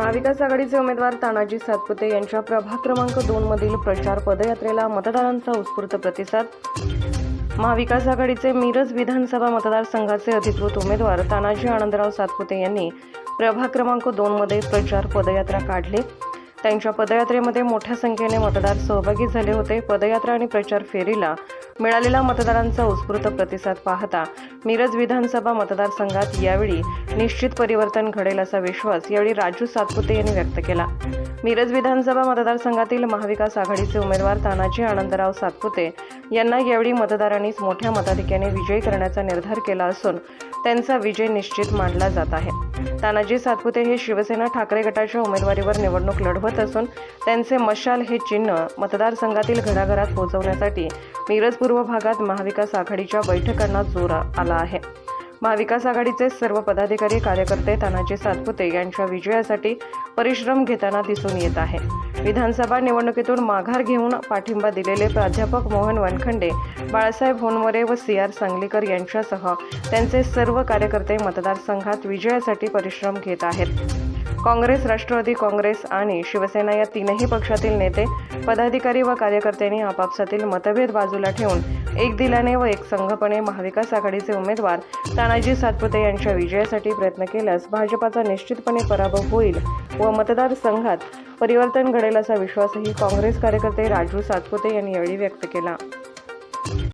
महाविकास आघाडीचे उमेदवार तानाजी सातपुते यांच्या प्रभाग क्रमांक दोन मधील प्रचार पदयात्रेला मतदारांचा उत्स्फूर्त प्रतिसाद. महाविकास आघाडीचे मिरज विधानसभा मतदारसंघाचे अधिकृत उमेदवार तानाजी आनंदराव सातपुते यांनी प्रभाग क्रमांक दोन मध्ये प्रचार पदयात्रा काढली. त्यांच्या पदयात्रेमध्ये मोठ्या संख्येने मतदार सहभागी झाले होते. पदयात्रा आणि प्रचार फेरीला मिळालेला मतदारांचा उत्स्फूर्त प्रतिसाद पाहता मिरज विधानसभा मतदारसंघात यावेळी निश्चित परिवर्तन घडेल असा विश्वास यावेळी राजू सातपुते यांनी व्यक्त केला. मिरज विधानसभा मतदारसंघातील महाविकास आघाडीचे उमेदवार तानाजी आनंदराव सातपुते यांना यावेळी मतदारांनीच मोठ्या मताधिक्याने विजयी करण्याचा निर्धार केला असून त्यांचा विजय निश्चित मानला जात आहे. तानाजी सातपुते हे शिवसेना ठाकरे गटाच्या उमेदवारीवर निवडणूक लढवत असून त्यांचे मशाल हे चिन्ह मतदारसंघातील घराघरात पोहोचवण्यासाठी मिरज पूर्व भागात महाविकास आघाडीच्या बैठकांना जोर आला आहे. महाविकास आघाडीचे सर्व पदाधिकारी कार्यकर्ते तानाजी सातपुते यांच्या विजयासाठी परिश्रम घेताना दिसून येत आहे. विधानसभा निवडणुकीतून माघार घेऊन पाठिंबा दिलेले प्राध्यापक मोहन वनखंडे बाळासाहेब होनवरे व सी आर सांगलीकर यांच्यासह त्यांचे सर्व कार्यकर्ते मतदारसंघात विजयासाठी परिश्रम घेत आहेत. काँग्रेस राष्ट्रवादी काँग्रेस आणि शिवसेना या तीनही पक्षातील नेते पदाधिकारी व कार्यकर्त्यांनी आपापसातील मतभेद बाजूला ठेवून एक दिलाने व एक संघपणे महाविकास आघाडीचे उमेदवार तानाजी सातपुते यांच्या विजयासाठी प्रयत्न केल्यास भाजपाचा निश्चितपणे पराभव होईल व मतदारसंघात परिवर्तन घडेल असा विश्वासही काँग्रेस कार्यकर्ते राजू सातपुते यांनी यावेळी व्यक्त केला.